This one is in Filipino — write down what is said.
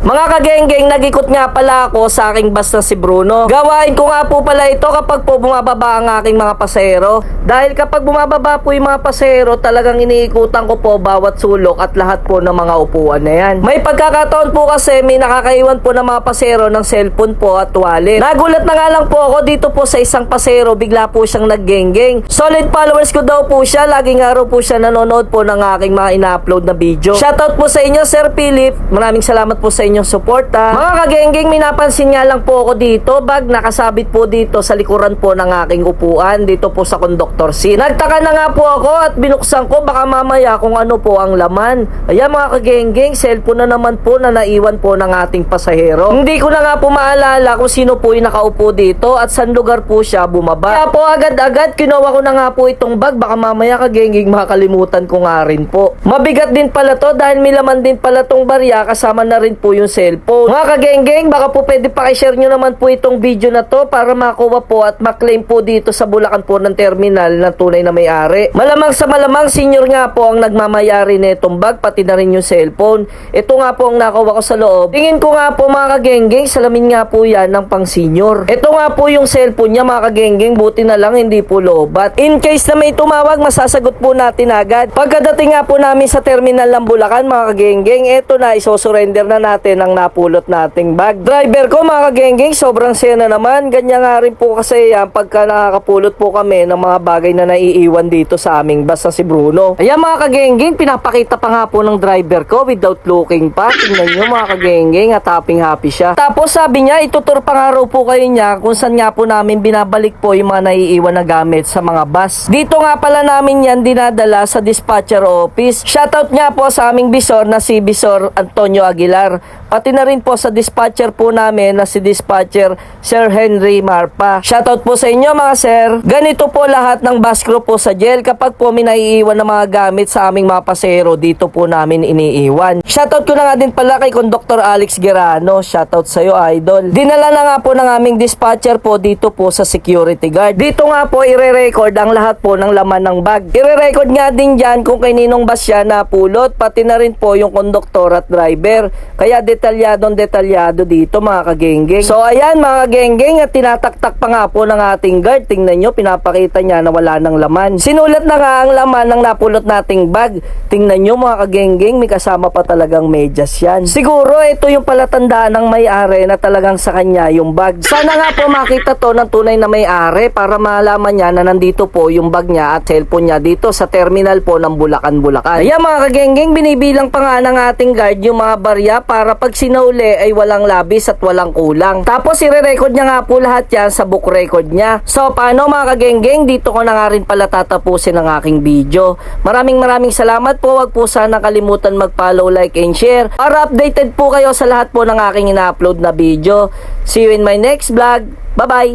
Mga kagenggeng, nagikot nga pala ako sa aking bus na si Bruno. Gawain ko nga po pala ito kapag po bumababa ang aking mga pasero. Dahil kapag bumababa po yung mga pasero, talagang iniikutan ko po bawat sulok at lahat po ng mga upuan na yan. May pagkakataon po kasi may nakakaiwan po ng mga pasero ng cellphone po at wallet. Nagulat na nga lang po ako dito po sa isang pasero, bigla po siyang naggenggeng. Solid followers ko daw po siya, laging araw po siya nanonood po ng aking mga ina-upload na video. Shoutout po sa inyo, Sir Philip. Maraming salamat po sa inyong suporta. Mga kagenggeng, minapansin nga lang po ako dito. Bag nakasabit po dito sa likuran po ng aking upuan dito po sa conductor seat. Nagtaka na nga po ako at binuksan ko baka mamaya kung ano po ang laman. Ayan mga kagenggeng, cellphone na naman po na naiwan po ng ating pasahero. Hindi ko na nga po maalala kung sino po yung nakaupo dito at saan lugar po siya bumaba. Kaya po agad-agad kinuha ko na nga po itong bag baka mamaya kagenggeng makalimutan ko nga rin po. Mabigat din pala to dahil may laman din pala tong barya kasama na rin po yung cellphone. Mga kagenggeng, baka po pwede pakishare nyo naman po itong video na to para makuha po at maklaim po dito sa Bulacan po ng terminal na tunay na may-ari. Malamang sa malamang senior nga po ang nagmamayari nitong bag pati na rin yung cellphone. Ito nga po ang nakuha ko sa loob. Tingin ko nga po mga kagenggeng, salamin nga po yan ng pang senior. Ito nga po yung cellphone niya mga kagenggeng, buti na lang hindi po lobat. In case na may tumawag, masasagot po natin agad. Pagkadating nga po namin sa terminal ng Bulacan mga kagenggeng, eto na isosurrender na natin ang napulot nating bag. Driver ko mga kagenggeng, sobrang saya na naman. Ganyan nga rin po kasi yan pagka nakakapulot po kami ng mga bagay na naiiwan dito sa aming bus na si Bruno. Ayan mga kagenggeng, pinapakita pa nga po ng driver ko without looking pa. Tingnan nyo mga kagenggeng at happy happy siya. Tapos sabi niya, itutur pa nga raw po kayo niya kung saan nga po namin binabalik po yung mga naiiwan na gamit sa mga bus. Dito nga pala namin yan dinadala sa dispatcher office. Shoutout nga po sa aming bisor na si Bisor Antonio Aguilar. Pati na rin po sa dispatcher po namin na si dispatcher Sir Henry Marpa. Shoutout po sa inyo mga sir. Ganito po lahat ng bus crew po sa jail kapag po may naiiwan na mga gamit sa aming mga pasero dito po namin iniiwan. Shoutout ko na nga din pala kay Conductor Alex Gerano. Shoutout sa iyo idol. Dinala na nga po ng aming dispatcher po dito po sa security guard. Dito nga po ire-record ang lahat po ng laman ng bag. Ire-record nga din dyan kung kaninong bus siya napulot pati na rin po yung konduktor at driver. Kaya detalyadong detalyado dito mga kagenggeng. So ayan mga kagenggeng at tinataktak pa nga po ng ating guard. Tingnan nyo pinapakita niya na wala ng laman. Sinulat na nga ang laman ng napulot nating bag. Tingnan nyo mga kagenggeng may kasama pa talagang medyas yan. Siguro ito yung palatandaan ng may-ari na talagang sa kanya yung bag. Sana nga po makita to ng tunay na may-ari para malaman niya na nandito po yung bag niya at cellphone niya dito sa terminal po ng Bulacan, Bulacan. Ayan mga kagenggeng, binibilang pa nga ng ating guard yung mga barya para pag sinauli ay walang labis at walang kulang. Tapos ire-record niya nga po lahat yan sa book record niya. So paano mga kagenggeng, dito ko na nga rin pala tatapusin ang aking video. Maraming maraming salamat po. Huwag po sana kalimutan mag-follow, like, and share para updated po kayo sa lahat po ng aking ina-upload na video. See you in my next vlog. Bye-bye!